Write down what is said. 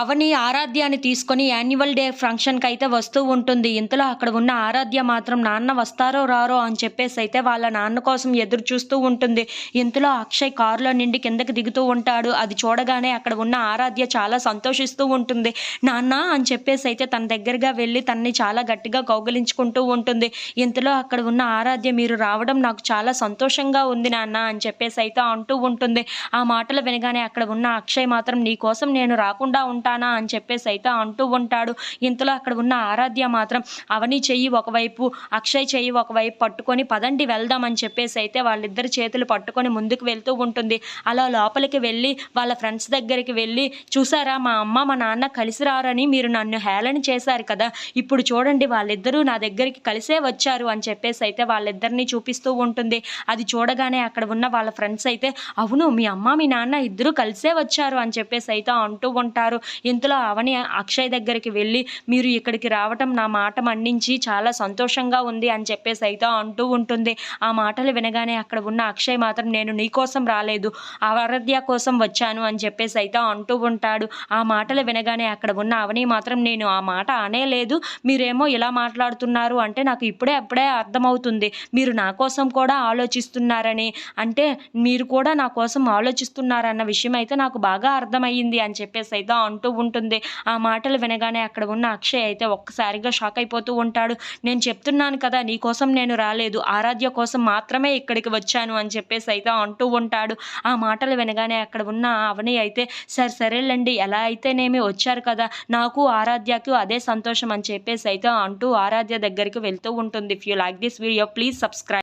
అవని ఆరాధ్యాన్ని తీసుకొని annual day ఫంక్షన్కి అయితే వస్తూ ఉంటుంది. ఇంతలో అక్కడ ఉన్న ఆరాధ్య మాత్రం నాన్న వస్తారో రారో అని చెప్పేసి అయితే వాళ్ళ నాన్న కోసం ఎదురు చూస్తూ ఉంటుంది. ఇంతలో అక్షయ్ కారులో నిండి కిందకి దిగుతూ ఉంటాడు. అది చూడగానే అక్కడ ఉన్న ఆరాధ్య చాలా సంతోషిస్తూ ఉంటుంది. నాన్న అని చెప్పేసి అయితే తన దగ్గరగా వెళ్ళి తనని చాలా గట్టిగా కౌగిలించుకుంటూ ఉంటుంది. ఇంతలో అక్కడ ఉన్న ఆరాధ్య మీరు రావడం నాకు చాలా సంతోషంగా ఉంది నాన్న అని చెప్పేసి అయితే అంటూ ఉంటుంది. ఆ మాటలు వినగానే అక్కడ ఉన్న అక్షయ్ మాత్రం నీ కోసం నేను రాకుండా అని చెప్పేసి అయితే అంటూ ఉంటాడు. ఇంతలో అక్కడ ఉన్న ఆరాధ్య మాత్రం అవని చెయ్యి ఒకవైపు అక్షయ్ చెయ్యి ఒకవైపు పట్టుకొని పదండి వెళ్దాం అని చెప్పేసి అయితే వాళ్ళిద్దరి చేతులు పట్టుకొని ముందుకు వెళ్తూ ఉంటుంది. అలా లోపలికి వెళ్ళి వాళ్ళ ఫ్రెండ్స్ దగ్గరికి వెళ్ళి చూసారా మా అమ్మ మా నాన్న కలిసి రారని మీరు నన్ను హేళన చేశారు కదా. ఇప్పుడు చూడండి వాళ్ళిద్దరూ నా దగ్గరికి కలిసే వచ్చారు అని చెప్పేసి అయితే వాళ్ళిద్దరిని చూపిస్తూ ఉంటుంది. అది చూడగానే అక్కడ ఉన్న వాళ్ళ ఫ్రెండ్స్ అయితే అవును మీ అమ్మ మీ నాన్న ఇద్దరూ కలిసే వచ్చారు అని చెప్పేసి అయితే అంటూ ఉంటారు. ఇంతలో అవని అక్షయ్ దగ్గరికి వెళ్ళి మీరు ఇక్కడికి రావటం నా మాట మన్నించి చాలా సంతోషంగా ఉంది అని చెప్పేసి అయితే అంటూ ఉంటుంది. ఆ మాటలు వినగానే అక్కడ ఉన్న అక్షయ్ మాత్రం నేను నీ కోసం రాలేదు ఆరాధ్య కోసం వచ్చాను అని చెప్పేసి అయితే అంటూ ఉంటాడు. ఆ మాటలు వినగానే అక్కడ ఉన్న అవని మాత్రం నేను ఆ మాట అనేలేదు మీరేమో ఇలా మాట్లాడుతున్నారు అంటే నాకు ఇప్పుడే అప్పుడే అర్థమవుతుంది. మీరు నా కోసం కూడా ఆలోచిస్తున్నారని అంటే మీరు కూడా నా కోసం ఆలోచిస్తున్నారన్న విషయం అయితే నాకు బాగా అర్థమయ్యింది అని చెప్పేసి అయితే అంటూ ఉంటుంది. ఆ మాటలు వినగానే అక్కడ ఉన్న అక్షయ్ అయితే ఒక్కసారిగా షాక్ అయిపోతూ ఉంటాడు. నేను చెప్తున్నాను కదా నీ కోసం నేను రాలేదు. ఆరాధ్య కోసం మాత్రమే ఇక్కడికి వచ్చాను అని చెప్పేసి అయితే అంటూ ఉంటాడు. ఆ మాటలు వినగానే అక్కడ ఉన్న అవని అయితే సరే సరేలేండి. ఎలా అయితేనేమి వచ్చారు కదా. నాకు ఆరాధ్యకు అదే సంతోషం అని చెప్పేసి అయితే అంటూ ఆరాధ్య దగ్గరికి వెళ్తూ ఉంటుంది. If you like this video please subscribe